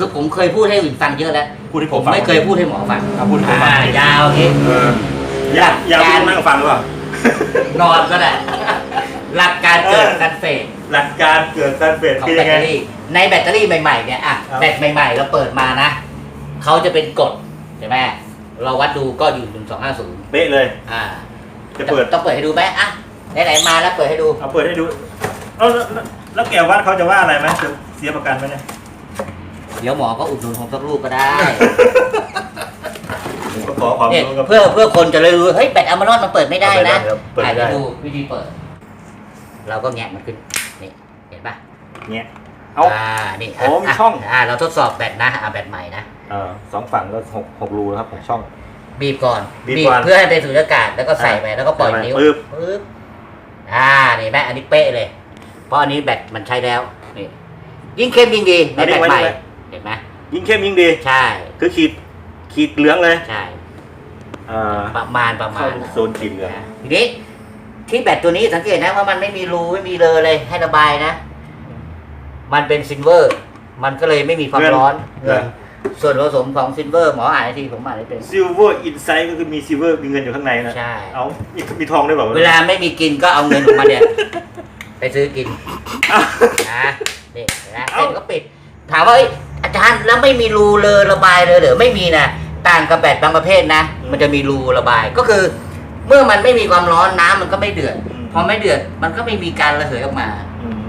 คือผมเคยพูดให้อื่นฟังเยอะแล้วพูดให้ผผมมฟังไม่เคยพูดให้หมอฟังอะพูดให้ผมฟังอ่ายาวอย่างนี้ เอออยากอยากพูดนั่งฟังหรือเปล่านอนก็ได้หลักการเกิดการเฟดหลักการเกิดการเปลี่ยนของคือแบยัตงไง เตอรี่ ในแบตเตอรี่ใหม่ๆเนี่ยอะครับ แบตใหม่ๆเราเปิดมานะเขาจะเป็นกฎใช่ไหมเราวัดดูก็อยู่ถึงสองห้าศูนย์เป๊ะเลย อ่าจะเปิด ต้องเปิดให้ดูไหมอะไหนๆมาแล้วเปิดให้ดู เอาเปิดให้ดู เอาแล้วแล้วแล้วแกวัดเขาจะว่าอะไรไหมจะเสียประกันไหมเนี่ย เดี๋ยวหมอก็อุดหนุนผมสักลูกก็ได้ผมก็ขอความเนี่ยรู้กับ เพื่อเพื่อคนจะเลยรู้เฮ้ยแบตอะมารอนมันเปิดไม่ได้นะเปิดไม่ได้อะดูวิธีเปิด เราก็แงะมันขึ้นนี่เห็นปะเนี่ย เอาอ่านี่โอ้มีช่อง อ่าเราทดสอบแบตนะอ่าแบตใหม่นะเออสองฝั่งก็หกหกรูนะครับของช่อง บีบก่อนบีบก่อนเพื่อให้เป็นสูญญากาศแล้วก็ใส่ไปแล้วก็ปล่อยใส่ไปนิ้วปึ๊บ ปึ๊บอ่านี่แม่อันนี้เป๊ะเลย เพราะอันนี้แบตมันใช้แล้วนี่ยิ่งเข้มยิ่งดีในแบตใหม่ เห็นไหมยิ่งเข้มยิ่งดี ใช่ คือขีดขีดเหลืองเลยใช่เอ่อประมาณประมาเข้าณโซนขีดเหลืองนะทีนี้ที่แบตตัวนี้สังเกตนะว่ามันไม่มีรูไม่มีเลยเลยให้ระบายนะ มันเป็นซิลเวอร์ มันก็เลยไม่มีความร้อนเงินส่วนผสมของซิลเวอร์หมออ่านให้ทีผมอ่านให้เป็นซิลเวอร์อินไซด์ก็คือมีซิลเวอร์มีเงินอยู่ข้างในนะใช่ เอามีมีทองด้วยเปล่าเวลาไม่มีกินก็เอาเงินของมันเนี่ย ไปซื้อกิน อ้าว นะนี่นะเอ้าเสร็จก็ปิด ถามว่าเอ้ย อาจารย์แล้วไม่มีรูเลยระบายเลยเหรือไม่มีนะต่างกับแบตบางประเภทนะ มันจะมีรูระบายก็คือ เมื่อมันไม่มีความร้อนน้ำมันก็ไม่เดือดพอไม่เดือดมันก็ไม่มีการระเหยออกมา อืม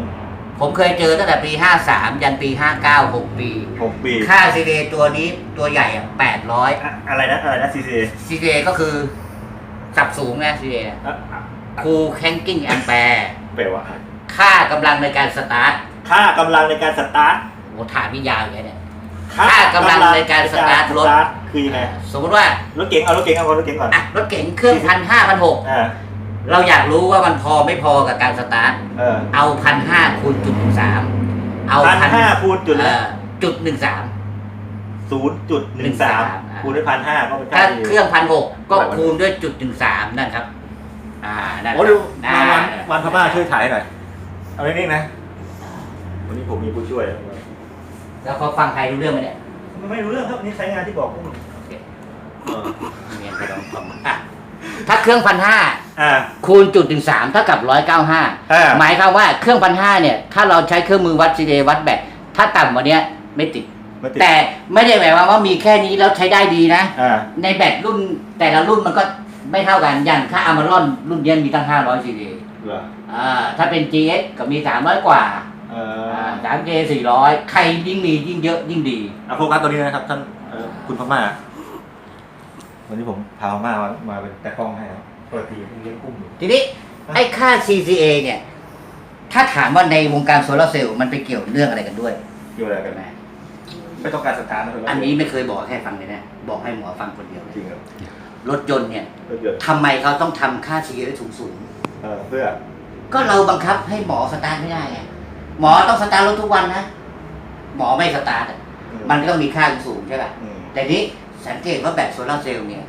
ผมเคยเจอตั้งแต่ปี 53 ยันปี 59 6 ปี หกปีค่า CDA ตัวนี้ตัวใหญ่อะ800อะอะไรนะอะไรนะซีซี CDA ก็คือสับสูงนะ CDA คูแคนกิ้งแอมแปร์ แปลว่าค่ากำลังในการสตาร์ทค่ากำลังในการสตาร์ท โอ้ถามนี่ยาวอย่างเงี้ยเนี่ยค่ากำลังในการสตาร์ทรถคือยังไงสมมติว่ารถเก๋งเอารถเก๋งเอารถเก๋งก่อนอะรถเก๋งเครื่องพันห้าพันหกอ่าเราอยากรู้ว่ามันพอไม่พอกับการสตาร์ทเออเอาพันห้าคูณจุดหนึ่งสามเอาพันห้าคูณจุดละเอ่อจุดหนึ่งสามศูนย์จุดหนึ่งสาม13คูณด้วยพันห้าก็เป็นถ้าค่าดีเครื่องพันหกก็เท่าไหร่วะคูณด้วยจุดหนึ่งสามนั่นครับ อ่านั่นโอ้ดูนะมาวันวันพม่าช่วยถ่ายหน่อยเอานิ่งๆนะวันนี้ผมมีผู้ช่วย แล้วเขาฟังใครรู้เรื่องไหมเนี่ยไม่รู้เรื่องครับนี่ใช้งานที่บอกพวกมึงเออเรียนไปลองฟังอะถ้าเครื่องพันห้าอ่า คูณจุดหนึ่งสามเท่ากับร้อยเก้าห้าอ่า หมายความว่าเครื่องพันห้าเนี่ย ถ้าเราใช้เครื่องมือวัดซีเดวัดแบตถ้าต่ำกว่าเนี้ยไม่ติดมาติดแต่ไม่ได้หมายความว่ามีแค่นี้แล้วใช้ได้ดีนะ อ่า ในแบตรุ่นแต่ละรุ่นมันก็ไม่เท่ากัน อย่างค่าอามารอนรุ่นเนี้ยมีตั้ง 500ซีดีเหรอ อ่าถ้าเป็น GX ก็มี 300 กว่า เออ่าอ 3J 400ใครยิ่งมียิ่งเยอะยิ่งดีเอาโฟกัสตัวนี้นะครับท่านเอ่อคุณพม่าวันนี้ผมพาพม่ามามาเป็นแต่กล้องให้ครับปกติเลี้ยงกุ้งอยู่ทีนี้ไอ้ค่า CCA เนี่ย ถ้าถามว่าในวงการโซลาร์เซลล์มันไปเกี่ยวเรื่องอะไรกันด้วยเกี่ยวอะไรกันใช่ไหมไม่ต้องการสตาร์ทนะอันนี้ไม่เคยบอกให้ฟังเลยนะ บอกให้หมอฟังคนเดียวเลยจริงเหรอรถยนต์เนี่ยรถยนต์ทำไมเขาต้องทำค่า CCA ได้สูงสูงเออเพื่อ ๆก็เราบังคับให้หมอสตาร์ทไม่ได้ไง หมอต้องสตาร์ทรถทุกวันนะ หมอไม่สตาร์ทอะมันก็ต้องมีค่าสูงใช่ป่ะ อืมแต่นี้สังเกตว่าแบตโซลาร์เซลล์เนี่ย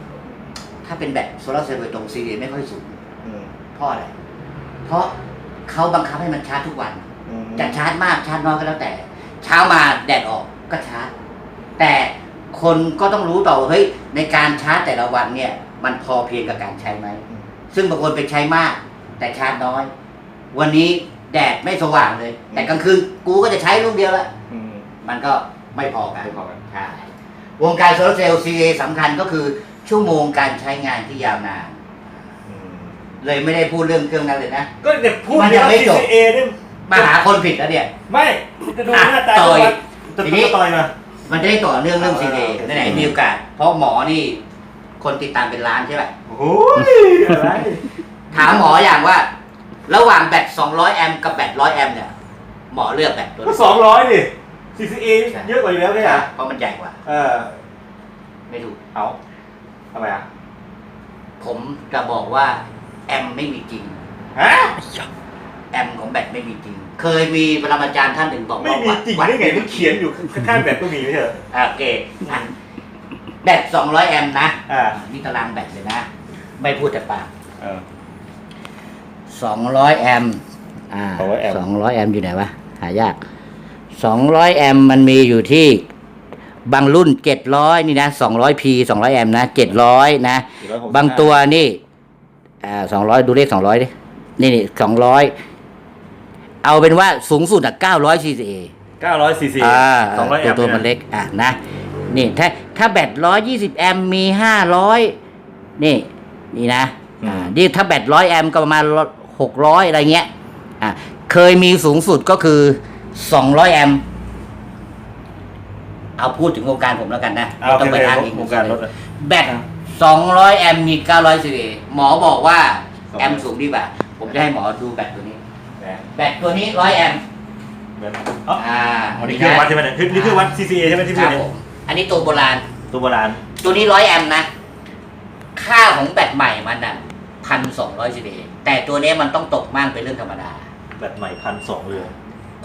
ถ้าเป็นแบตโซลาร์เซลล์โดยตรงซีดีไม่ค่อยสูง อืมเพราะอะไร เพราะเขาบังคับให้มันชาร์จทุกวัน อืมจะชาร์จมากชาร์จน้อยก็แล้วแต่ เช้ามาแดดออกก็ชาร์จ แต่คนก็ต้องรู้ต่อว่าเฮ้ยในการชาร์จแต่ละวันเนี่ย มันพอเพียงกับการใช้ไหม ซึ่งบางคนไปใช้มาก แต่ชาร์จน้อย วันนี้ แดดไม่สว่างเลย แต่กลางคืนกูก็จะใช้ลูกเดียวละอืมมันก็ไม่พอกัน ไม่พอกัน ใช่วงการโซลาร์เซลล์ CA สำคัญก็คือชั่วโมงการใช้งานที่ยาวนาน อืมเลยไม่ได้พูดเรื่องเครื่องนั้นเลยนะ ก็เนี่ยพูดมันยังไม่จบ เอเนี่ยมาหาคนผิดแล้วเนี่ย ไม่จะดูหน้าตาต่อยจะทีดูนี้ ต่อยมา มันจะได้ต่อเนื่องเรื่องเอา CA เอาไหนๆมีโอกาส เพราะหมอนี่คนติดตามเป็นล้านใช่ไหมโอ้ยอะไรถามหมออย่างว่า ระหว่างแบต200 แอมป์กับแบต100 แอมป์เนี่ย หมอเลือกแบตตัวก็ไหนสองร้อยดิ CCA เยอะกว่าอยู่แล้วไม่ใช่เหรอเพราะมันใหญ่กว่า เออ ไม่ถูก เอาทำไมอะ ผมจะบอกว่า แอมป์ไม่มีจริง ฮะ แอมป์ของแบตไม่มีจริง เคยมีปรมาจารย์ท่านหนึ่งบอกไม่ว่ามีวัดจริงวัดได้ไงมันเขียนอยู่ข้างๆแบบก็มีไม่ใช่เหรออะโอเคอะแบต200 แอมป์นะ อ่า นี่ตารางแบตเลยนะ ไม่พูดแต่ปาก เออ 200 แอมป์อ่า200แอมป์ 200 แอมป์อยู่ไหนวะ หายาก 200 แอมป์มันมีอยู่ที่บางรุ่นเจ็ดร้อยนี่นะสองร้อยพีสองร้อยแอมนะเจ็ดร้อยนะ465บางตัวนี่อ่าสองร้อยดูเลขสองร้อยดิ นี่นี่สองร้อยเอาเป็นว่าสูงสุดอะเก้าร้อยซีซี900ซีซีอ่า200แอตัวมป์ตัวมันเล็กอะนะ นี่ถ้าถ้าแบตร้อยยี่สิบแอมป์มีห้าร้อยนี่ นี่นะ อ่านี่ถ้าแบตร้อยแอมป์ก็ประมาณ หกร้อยอะไรเงี้ยอะเคยมีสูงสุดก็คือสองร้อยแอมป์เอาพูดถึงวงการผมแล้วกันนะเอาไม่ต้องไปอ้างโออิงเควงการรถอะแบตสองร้อยแอมป์มีเก้าร้อยซีหมอบอกว่า200แอมป์สูงดีกว่า ผมจะให้หมอดูแบตตัวนี้แหมแบตตัวนี้ร้อยแอมป์แบบอ๋ออ่าอันนี้เครื่องวัดใช่ไหมเนี่ยคือนี่เครื่องวัด CCA ใช่ไหมที่คพูรัดบเนี่ยผมอันนี้ตัวโบราณ ตัวโบราณ ตัวนี้ร้อยแอมป์นะ ค่าของแบตใหม่มันอะ พันสองร้อยซีแต่ตัวนี้มันต้องตกมั่งเป็นเรื่องธรรมดา แบบใหม่พันสองเลย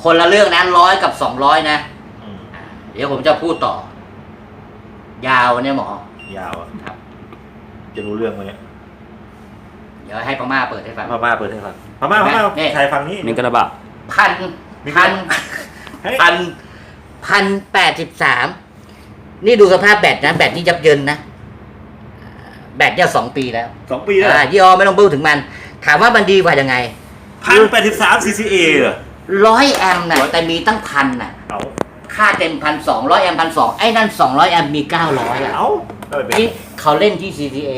คนละเรื่องนะร้อยกับสองร้อยนะอืมอ่าเดี๋ยวผมจะพูดต่อ ยาวเนี่ยหมอ ยาวอะครับ จะรู้เรื่องไหมเนี่ยเดี๋ยวให้พม่าเปิดให้ฟัง พม่าเปิดให้ฟังพม่าพม่านี่ชายฟังนี้มิงกระบะพันมีพันเฮ้ย พันพันแปดสิบสามนี่ดูสภาพแบตนะ แบตนี่ยับเยินนะ แบตเนี่ยสองปีแล้วสองปีแล้วอ่ายี่ห้อไม่ต้องพูดถึงมัน ถามว่ามันดีกว่ายังไงพันแปดสิบสาม CCA เหรอร้อยแอมป์นะแต่มีตั้งพันน่ะเอาค่าเต็มพันสองร้อยแอมป์พันสองไอ้นั่นสองร้อยแอมป์มีเก้าร้อยอะเอาเอาไปเป็นนี่เขาเล่นที่ CCA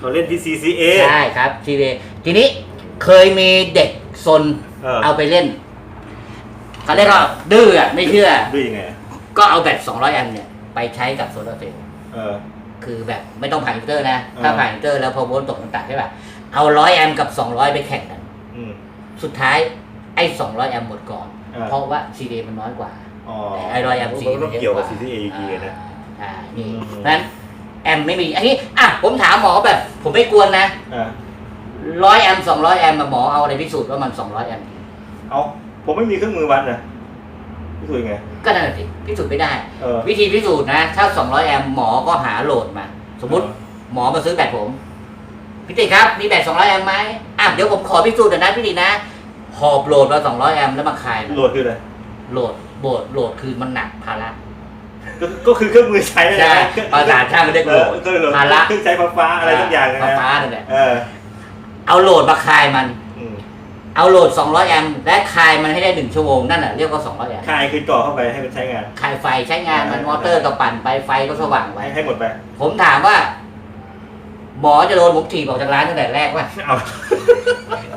เราเล่นที่ CCA ใช่ครับ CCA ทีนี้เคยมีเด็กซนเออเอาไปเล่นเขาเรียกว่าดื้ออะไม่เชื่อด้วยยังไงก็เอาแบต200แอมป์เนี่ยไปใช้กับโซลาร์เซลล์เออ คือแบบไม่ต้องผ่านอินเตอร์นะอ่าถ้าผ่านอินเตอร์แล้วพอโวลต์ตกต่างๆใช่ป่ะเอา100แอมป์กับ200ไปแข่งกันอืมสุดท้ายไอ้200แอมป์หมดก่อนอ่าเพราะว่า CD มันน้อยกว่าอ๋อแต่ไอ้100แอมป์ CD มันมัต้อนงเยอะเกี่ยวกกับว่า CCA อีกทีนะอ่านี่อืมเพราะฉะนั้นแอมป์ไม่มีอันนี้อะผมถามหมอแบบ ผมไม่กวนนะอ่า100แอมป์200แอมป์มาหมอเอาอะไรพิสูจน์ว่ามัน200แอมป์เอาผมไม่มีเครื่องมือวัดนะ พี่คุยไง ก็นั่นแหละสิพิสูจน์ไม่ได้ เออ วิธีพิสูจน์นะ ถ้า 200 แอมป์หมอก็หาโหลดมา สมมุติเออหมอมาซื้อแบตผมพี่ติครับ มีแบต 200 แอมป์ไหมอะเดี๋ยวผมขอพิสูจน์หน่อยนะพี่ตินะ หอบโหลดมา 200 แอมป์แล้วมาคายมันโหลดคืออะไร โหลดโหลดโหลดคือมันหนักภาระ ก็ก็คือเครื่องมือใช้ใช่นะภาษาช่างเรียกโหลดเครื่องโหลดภาระ เครื่องใช้ไฟฟ้าอะไรสักอย่างนะฟ้าฟ้านั่นแหละ เออ เอาโหลดมาคายมันอืม เอาโหลด 200 แอมป์และคายมันให้ได้ 1 ชั่วโมง นั่นแหละเรียกว่า 200 แอมป์คายคือจ่อเข้าไปให้มันใช้งาน คายไฟใช้งานมันมอเตอร์ก็ปั่นไปไฟก็สว่างไปให้ให้หมดไป ผมถามว่า หมอจะโดนผมถีบออกจากร้านตั้งแต่แรกว่าเอา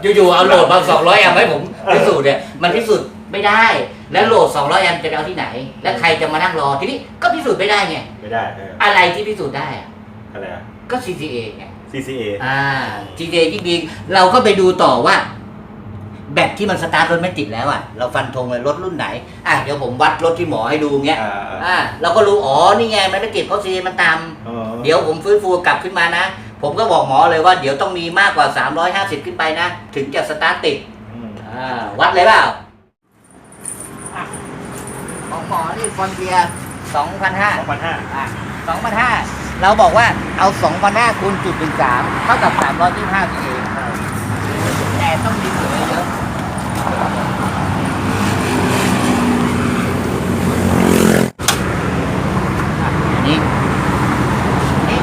อยู่ๆเอาโหลดมา200 แอมป์ให้ผมพิสูจน์เนี่ยมันพิสูจน์ไม่ได้ แล้วโหลด 200 แอมป์จะไปเอาที่ไหน แล้วใครจะมานั่งรอทีนี้ก็พิสูจน์ไม่ได้ไงไม่ได้เอออะไรที่พิสูจน์ได้อะอะไรอะ ก็ CCA ไง CCA อ่า CCA จริงๆเราก็ไปดูต่อว่า แบตที่มันสตาร์ทรถไม่ติดแล้วอะเราฟันธงเลยรถรุ่นไหนอะเดี๋ยวผมวัดรถที่หมอให้ดูเงี้ยอ่าอ่าเราก็รู้อ๋อนี่ไงมันไม่ติดเพราะ CCA มันต่ำอ๋อเดี๋ยวผมฟื้นฟูกลับขึ้นมานะ ผมก็บอกหมอเลยว่าเดี๋ยวต้องมีมากกว่า 350 ขึ้นไปนะ ถึงจะสตาร์ทติดอืมอ่าวัดเลยเปล่าของหมอนี่ฟอนเบีย2,500สองพันห้าอะ2,500 เราบอกว่าเอา 2,500คูณจุด13เท่ากับ325ทีเองแต่ต้องมีเหลือเยอะอะอันนี้นี่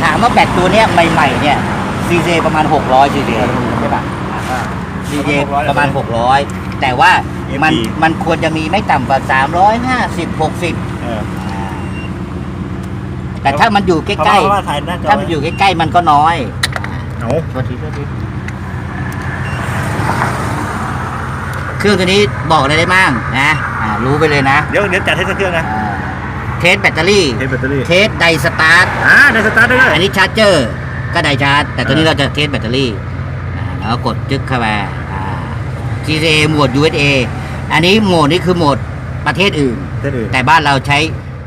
ถาม ว่าแบตตัวเนี้ยใหม่ๆเนี่ยซีเประมาณ 600ซีเใช่ป่ะซีเประมาณ 600 แต่ว่ามันมันควรจะมีไม่ต่ำกว่า 350 60 เออแต่ถ้ามันอยู่ใกล้เพราะว่าถ่ายหน้าจๆถ้ามันอยู่ใกล้ๆ มันก็น้อยเอาโทษทีโทษทีเครื่องตัวนี้บอกอะไรได้บ้างนะอ่ารู้ไปเลยนะ เดี๋ยวเดี๋ยวจัดให้สักเครื่องนะ อ่าเทสแบตเตอรี่ เทสแบตเตอรี่เทสไดสตาร์ท อ่าในสตาร์ทได้เลยอันนี้ชาร์จเจอร์ก็ไดชาร์จ แต่ตัวนี้เราจะเทสแบตเตอรี่อ่าแล้วก็กดจึ๊กเข้าไปอ่า GTA โหมด USA อันนี้โหมดนี้คือโหมดประเทศอื่น เทสอื่น แต่บ้านเราใช้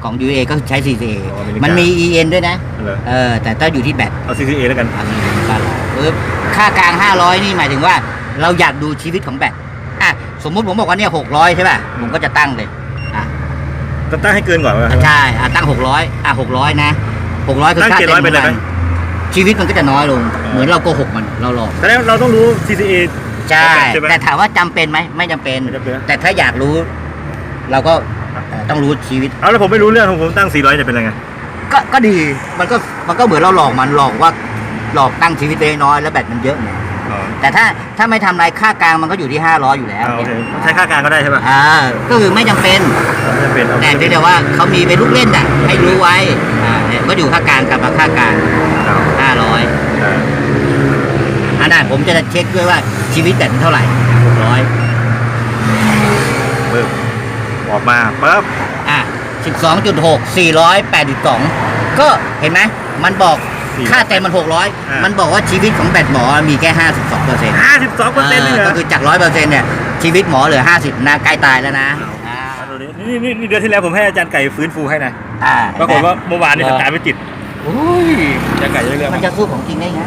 ของ USA ก็ใช้ CCA อ๋ออเมริกามั มันมี EN ด้วยนะ เหรอเออ แต่ถ้าอยู่ที่แบต เอา CCA แล้วกัน อันนี้บ้านเราปึ๊บค่ากลาง 500 นี่หมายถึงว่า เราอยากดูชีวิตของแบตอะสมมุติผมบอกว่าเนี่ย600 ใช่ป่ะ ผมก็จะตั้งเลยอะ ต้องตั้งให้เกินก่อนวะใช่อะตั้ง600อะ600นะ600คือตั้งค่า700เต็มไปเลยไหมวันชีวิตมันก็จะน้อยลงเออเหมือนเราโกหกมันเราหลอกแสดงว่าเราต้องรู้ CCA ใช่ ใช่ไหม แต่ถามว่าจำเป็นไหมไม่จำเป็น ไม่จำเป็น แต่ถ้าอยากรู้ เราก็เอ่อต้องรู้ชีวิต เอาแล้วผมไม่รู้เรื่องผมผมตั้ง 400 จะเป็นยังไง ก็ก็ดีมันก็มันก็เหมือนเราหลอกมันหลอกว่าหลอกตั้งชีวิตตัวเองน้อยแล้วแบตมันเยอะไงอ๋อ แต่ถ้าถ้าไม่ทำอะไรค่ากลางมันก็อยู่ที่ 500 อยู่แล้วอ่าโอเคใช้ค่ากลางก็ได้ใช่ป่ะอ่าก็คือไม่จำเป็น ไม่จำเป็นเอาแต่เพียงแต่ว่าเขามีเป็นลูกเล่นอะให้รู้ไว้อ่าเนี่ยก็อยู่ค่ากลางกับค่ากลางเอา500อ่าอันนั้นผมจะเช็คด้วยว่าชีวิตแบตมันเท่าไหร่600ปึ๊บออกมาปั๊บอะ12.6 482 ก็เห็นไหมมันบอก ค่าเต็มมัน600มันบอกว่าชีวิตของแบตหมอมีแค่ 52เปอร์เซ็นต์52เปอร์เซ็นต์เลยเหรก็อคือจาก 100เปอร์เซ็นต์เนี่ยชีวิตหมอเหลือ 50นะใกล้ตายแล้วนะอ่ามาดูดินี่นี่นี่เดือนที่แล้วผมให้อาจารย์ไก่ฟื้นฟูให้นะอ่าปรากฏว่าเมื่อวานนี่สตาร์ทไม่ติดโอ้ยอาจารย์ไก่ได้เรื่องมันจะสู้ของจริงได้ไง